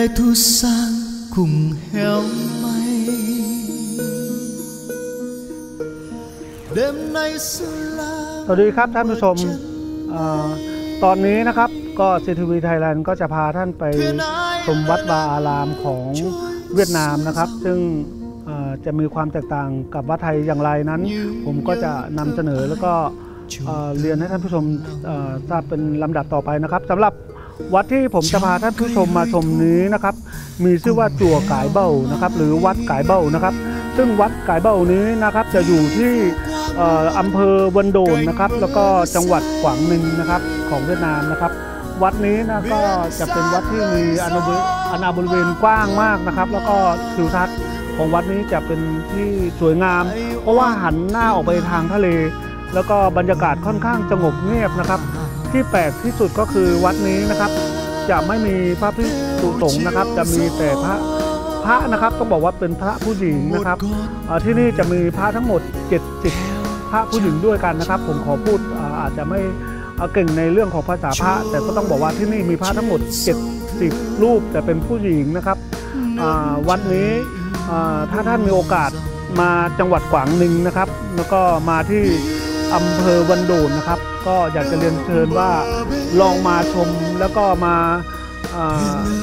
nay thu sang cùng héo may đêm nay xưa la สวัสดีครับท่านผู้ชมเอ่อตอนนี้นะครับก็ซีทีวีไทยแลนด์ก็จะพาท่านไปชมวัดวาอารามของเวียดนามนะครับ ซึ่งเอ่อจะมีความแตกต่างกับวัดไทยอย่างไรนั้น ผมก็จะนำเสนอแล้วก็เอ่อเรียนให้ท่านผู้ชมเอ่อทราบเป็นลำดับต่อไปนะครับสำหรับ วัดที่ผมจะพาท่านผู้ชมมาชมนี้นะครับ มีชื่อว่าจั่วกายเบ้านะครับ หรือวัดกายเบ้านะครับ ซึ่งวัดกายเบ้านี้นะครับ จะอยู่ที่อออำเภอวันโดนนะครับ แล้วก็จังหวัดกวางนิงนะครับ ของเวียดนามนะครับ วัดนี้นะก็จะเป็นวัดที่มีอาณาบริอาณาบริเวณกว้างมากนะครับ แล้วก็ทิวทัศน์ของวัดนี้จะเป็นที่สวยงาม เพราะว่าหันหน้าออกไปทางทะเล แล้วก็บรรยากาศค่อนข้างสงบเงียบนะครับ ที่แปลกที่สุดก็คือวัดนี้นะครับ จะไม่มีพระพิสุสงฆ์นะครับ จะมีแต่พระพระนะครับต้องบอกว่าเป็นพระผู้หญิงนะครับที่นี่จะมีพระทั้งหมด 70 พระผู้หญิงด้วยกันนะครับ ผมขอพูดอาจจะไม่เก่งในเรื่องของภาษาพระ แต่ก็ต้องบอกว่าที่นี่มีพระทั้งหมด 70 รูปแต่เป็นผู้หญิงนะครับวัดนี้ถ้าท่านมีโอกาสมาจังหวัดกวางหนึ่งนะครับ แล้วก็มาที่ อำเภอวันโดนนะครับ ก็อยากจะเรียนเชิญว่าลองมาชมแล้วก็มา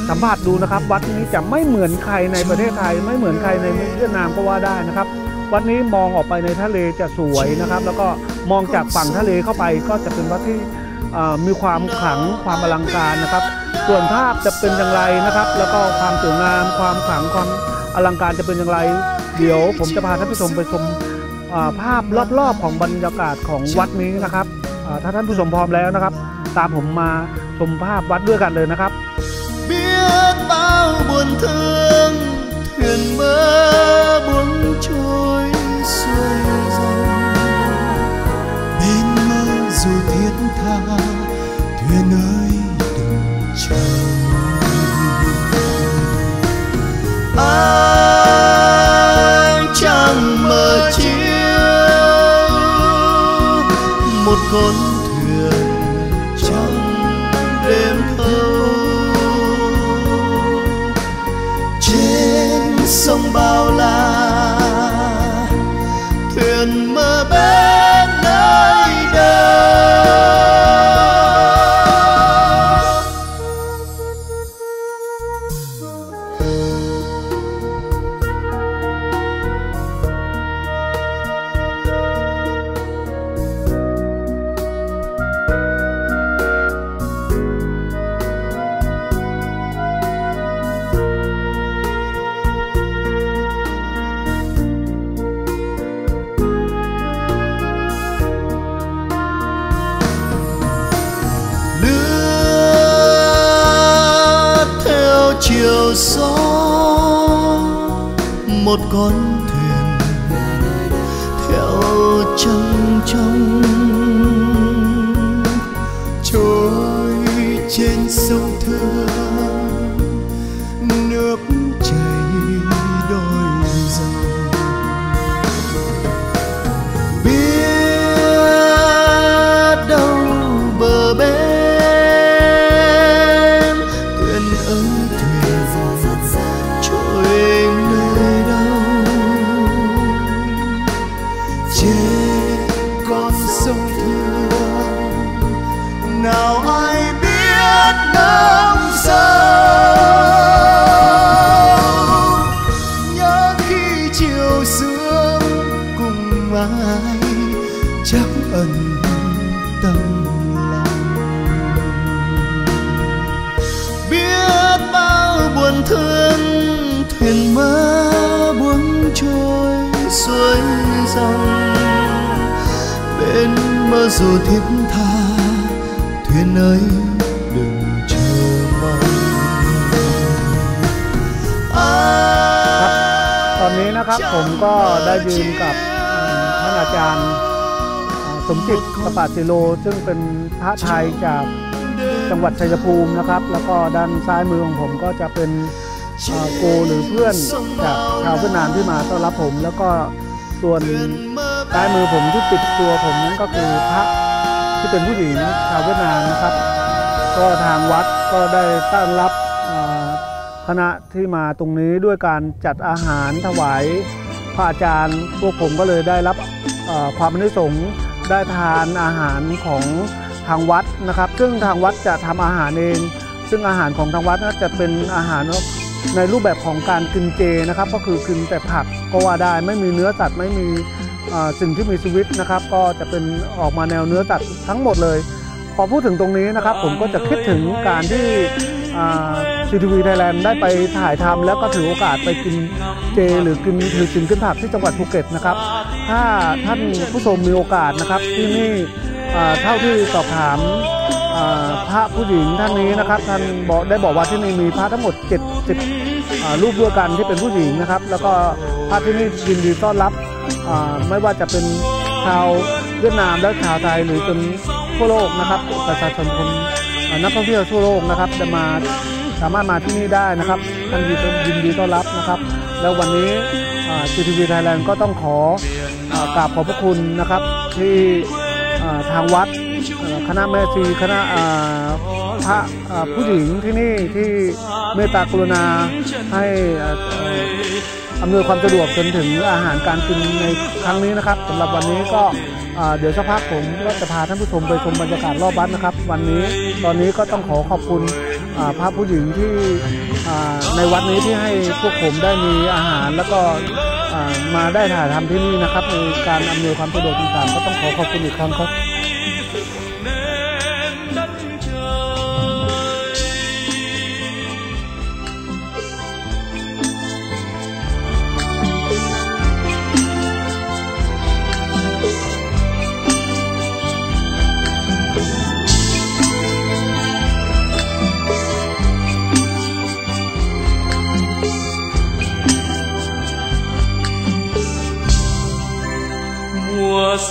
สัมผัสดูนะครับ วัดนี้จะไม่เหมือนใครในประเทศไทย ไม่เหมือนใครในเวียดนามก็ว่าได้นะครับ วัดนี้มองออกไปในทะเลจะสวยนะครับ แล้วก็มองจากฝั่งทะเลเข้าไปก็จะเป็นวัดที่มีความขลังความอลังการนะครับ ส่วนภาพจะเป็นอย่างไรนะครับ แล้วก็ความสวยงามความขลังความอลังการจะเป็นอย่างไร เดี๋ยวผมจะพาท่านผู้ชมไปชม ภาพรอบๆของบรรยากาศของวัดนี้นะครับถ้าท่านผู้ชมพร้อมแล้วนะครับ ตามผมมาชมภาพวัดด้วยกันเลยนะครับ biết bao buồn thương thuyền mơ buông trôi xuôi dòng bên mơ dù thiết tha thuyền ơi đừng chờ anh con thuyền trong đêm thâu. Trên sông bao la chiều gió một con thuyền theo trăng trong trôi trên sông thương chắc ẩn tâm lòng biết bao buồn thương thuyền mơ buông trôi xuôi dòng bên mơ dù thiết tha thuyền ơi đừng chờ mong ตอนนี้นะครับผมก็ได้ยืนกับเอ่อท่านอาจารย์เอ่อ สมจิตสปาติโล ซึ่งเป็นพระไทยจากจังหวัดชัยภูมินะครับ แล้วก็ด้านซ้ายมือของผมก็จะเป็นโกหรือเพื่อนจากชาวเวียดนามที่มาต้อนรับผม แล้วก็ส่วนซ้ายมือผมที่ติดตัวผมนั้นก็คือพระที่เป็นผู้หญิงชาวเวียดนามนะครับ ก็ทางวัดก็ได้ต้อนรับคณะที่มาตรงนี้ด้วยการจัดอาหารถวายพระอาจารย์พวกผมก็เลยได้รับความอนิสงส์ ได้ทานอาหารของทางวัดนะครับ ซึ่งทางวัดจะทำอาหารเอง ซึ่งอาหารของทางวัดนะจะเป็นอาหารในรูปแบบของการกินเจนะครับ ก็คือกินแต่ผักก็ว่าได้ไม่มีเนื้อสัตว์ไม่มีสิ่งที่มีชีวิตนะครับ ก็จะเป็นออกมาแนวเนื้อสัตว์ทั้งหมดเลย พอพูดถึงตรงนี้นะครับ ผมก็จะคิดถึงการที่ซีทีวีไทยแลนด์ได้ไปถ่ายทำแล้วก็ถือโอกาสไปกินเจ หรือกินถือสินขึ้นผักที่จังหวัดภูเก็ตนะครับ ถ้าท่านผู้ชมมีโอกาสนะครับที่นี่เท่าที่สอบถามพระผู้หญิงท่านนี้นะครับท่านบอกได้บอกว่าที่นี่มีพระทั้งหมด 70รูปด้วยกันที่เป็นผู้หญิงนะครับ แล้วก็พระที่นี่ยินดีต้อนรับไม่ว่าจะเป็นชาวเวียดนามและชาวไทยหรือจนทั่วโลกนะครับ ประชาชนคนนักท่องเที่ยวทั่วโลกนะครับจะมาสามารถมาที่นี่ได้นะครับท่านยินยินดีต้อนรับนะครับ แล้ววันนี้ซีทีวีไทยแลนด์ก็ต้องขอ กราบขอบพระคุณนะครับที่ทางวัดคณะแม่ชีคณะพระผู้หญิงที่นี่ที่เมตตากรุณาให้อำนวยความสะดวกจนถึงอาหารการกินในครั้งนี้นะครับสำหรับวันนี้ก็เดี๋ยวสักพักผมก็จะพาท่านผู้ชมไปชมบรรยากาศรอบวัดนะครับ วันนี้ตอนนี้ก็ต้องขอขอบคุณพระผู้หญิงที่ในวัดนี้ที่ให้พวกผมได้มีอาหารแล้วก็ มาได้ถ่ายทำที่นี่นะครับในการอำนวยความสะดวกต่างๆ ก็ต้องขอขอบคุณอีกครั้งครับ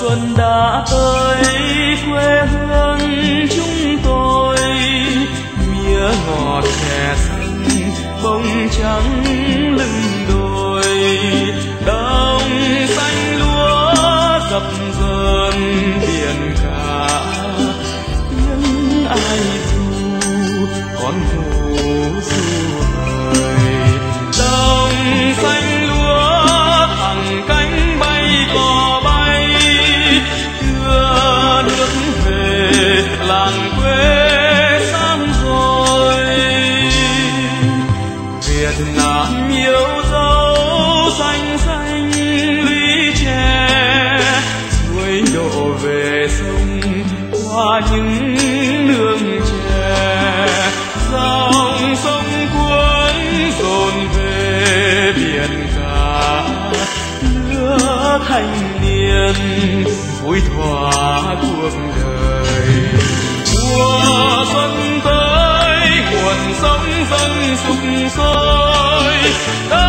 xuân đã tới, quê hương chúng tôi. Mía ngọt chè xanh, bông trắng lưng đồi. Đồng xanh lúa dập dờn, biển cả. Tiếng ai ru con người nhân vui thỏa cuộc đời. Qua xuân tới nguồn sống dân sục sôi.